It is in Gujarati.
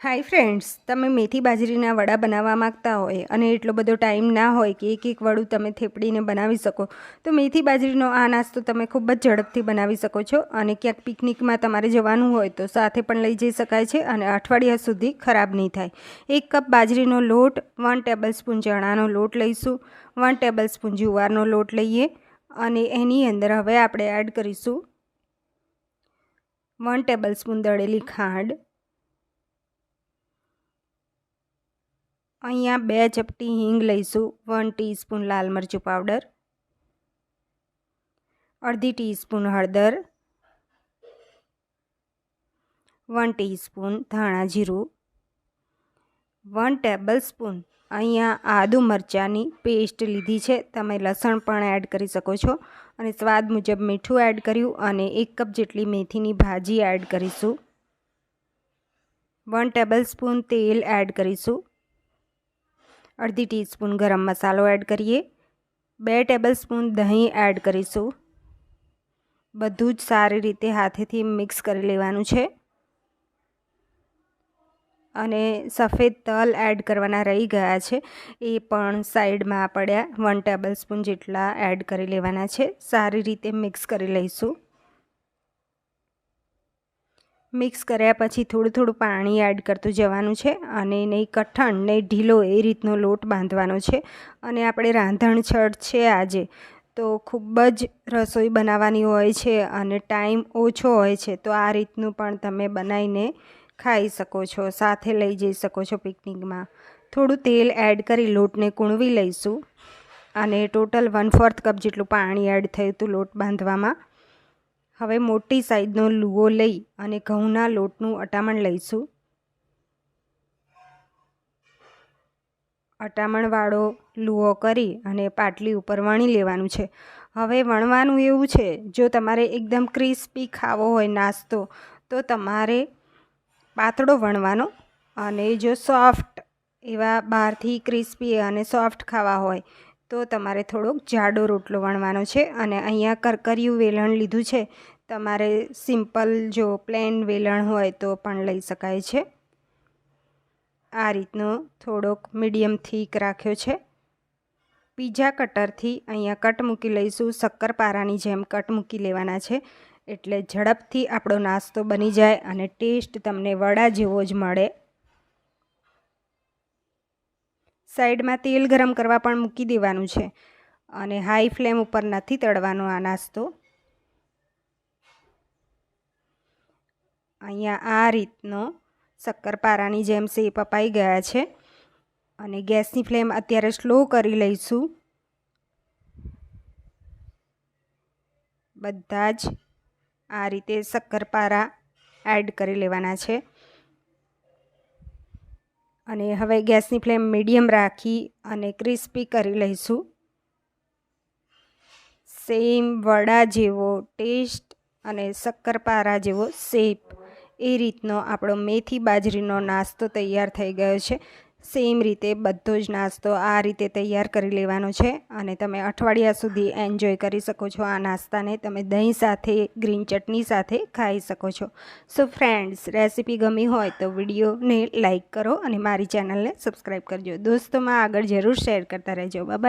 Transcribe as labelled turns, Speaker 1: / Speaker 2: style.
Speaker 1: હાય ફ્રેન્ડ્સ, તમે મેથી બાજરીના વડા બનાવવા માંગતા હોય અને એટલો બધો ટાઈમ ના હોય કે એક એક વડું તમે થેપડીને બનાવી શકો, તો મેથી બાજરીનો આ નાસ્તો તમે ખૂબ જ ઝડપથી બનાવી શકો છો અને ક્યાંક પિકનિકમાં તમારે જવાનું હોય તો સાથે પણ લઈ જઈ શકાય છે અને અઠવાડિયા સુધી ખરાબ નહીં થાય. એક કપ બાજરીનો લોટ વન ટેબલ સ્પૂન ચણાનો લોટ લઈશું વન ટેબલ સ્પૂન જુવારનો લોટ લઈએ અને એની અંદર હવે આપણે એડ કરીશું વન ટેબલ સ્પૂન દળેલી ખાંડ અહીંયા બે ચપટી હિંગ લઈશું વન ટીસ્પૂન લાલ મરચું પાવડર અડધી ટીસ્પૂન હળદર વન ટીસ્પૂન ધાણા જીરું વન ટેબલ સ્પૂન અહીંયા આદુ મરચાંની પેસ્ટ લીધી છે. તમે લસણ પણ એડ કરી શકો છો અને સ્વાદ મુજબ મીઠું એડ કર્યું અને એક કપ જેટલી મેથીની ભાજી એડ કરીશું. વન ટેબલ સ્પૂન તેલ એડ કરીશું. અડધી ટીસ્પૂન ગરમ મસાલો એડ કરીએ. બે ટેબલ સ્પૂન દહીં એડ કરીશું. બધું જ સારી રીતે હાથેથી મિક્સ કરી લેવાનું છે. અને સફેદ તલ એડ કરવાના રહી ગયા છે. એ પણ સાઈડમાં પડ્યા. વન ટેબલ સ્પૂન જેટલા એડ કરી લેવાના છે. સારી રીતે મિક્સ કરી લઈશું. મિક્સ કર્યા પછી થોડું થોડું પાણી એડ કરતું જવાનું છે અને નહીં કઠણ નહીં ઢીલો એ રીતનો લોટ બાંધવાનો છે અને આપણે રાંધણછળ છે આજે, તો ખૂબ જ રસોઈ બનાવવાની હોય છે અને ટાઈમ ઓછો હોય છે, તો આ રીતનું પણ તમે બનાવીને ખાઈ શકો છો, સાથે લઈ જઈ શકો છો પિકનિકમાં. થોડું તેલ એડ કરી લોટને કૂણવી લઈશું અને ટોટલ વન ફોર્થ કપ જેટલું પાણી એડ થયું હતું લોટ બાંધવામાં. હવે મોટી સાઈઝનો લુઓ લઈ અને ઘઉંના લોટનું અટામણ લઈશું. અટામણવાળો લુઓ કરી અને પાટલી ઉપર વણી લેવાનું છે. હવે વણવાનું એવું છે, જો તમારે એકદમ ક્રિસ્પી ખાવો હોય નાસ્તો, તો તમારે પાતળો વણવાનો અને જો સોફ્ટ એવા બહારથી ક્રિસ્પી અને સોફ્ટ ખાવા હોય તો તમારે થોડોક જાડો રોટલો વણવાનો છે અને અહીંયા કરકરિયું વેલણ લીધું છે. તમારે સિમ્પલ જો પ્લેન વેલણ હોય તો પણ લઈ શકાય છે. આ રીતનો થોડોક મીડિયમ થીક રાખ્યો છે. બીજા કટરથી અહીંયા કટ મૂકી લઈશું. શક્કરપારાની જેમ કટ મૂકી લેવાના છે. એટલે ઝડપથી આપણો નાસ્તો બની જાય અને ટેસ્ટ તમને વડા જેવો જ મળે. સાઈડમાં તેલ ગરમ કરવા પણ મૂકી દેવાનું છે અને હાઈ ફ્લેમ ઉપર નથી તળવાનો આ નાસ્તો. અહીંયા આ રીતનો શક્કરપારાની જેમ શેપ અપાઈ ગયા છે અને ગેસની ફ્લેમ અત્યારે સ્લો કરી લઈશું. બધા જ આ રીતે શક્કરપારા એડ કરી લેવાના છે. અને હવે ગેસની ફ્લેમ મીડિયમ રાખી અને ક્રિસ્પી કરી લઈશું. સેમ વડા જેવો ટેસ્ટ અને શક્કરપારા જેવો શેપ. એ રીતનો આપણો મેથી બાજરીનો નાસ્તો તૈયાર થઈ ગયો છે. સેમ રીતે બધો જ નાસ્તો આ રીતે તૈયાર કરી લેવાનો છે અને તમે અઠવાડિયા સુધી એન્જોય કરી શકો છો આ નાસ્તાને. તમે દહીં સાથે ગ્રીન ચટણી સાથે ખાઈ શકો છો. સો ફ્રેન્ડ્સ રેસીપી ગમી હોય તો વિડીયોને લાઇક કરો અને મારી ચેનલને સબસ્ક્રાઈબ કરજો. દોસ્તોમાં આગળ જરૂર શેર કરતા રહેજો. બાય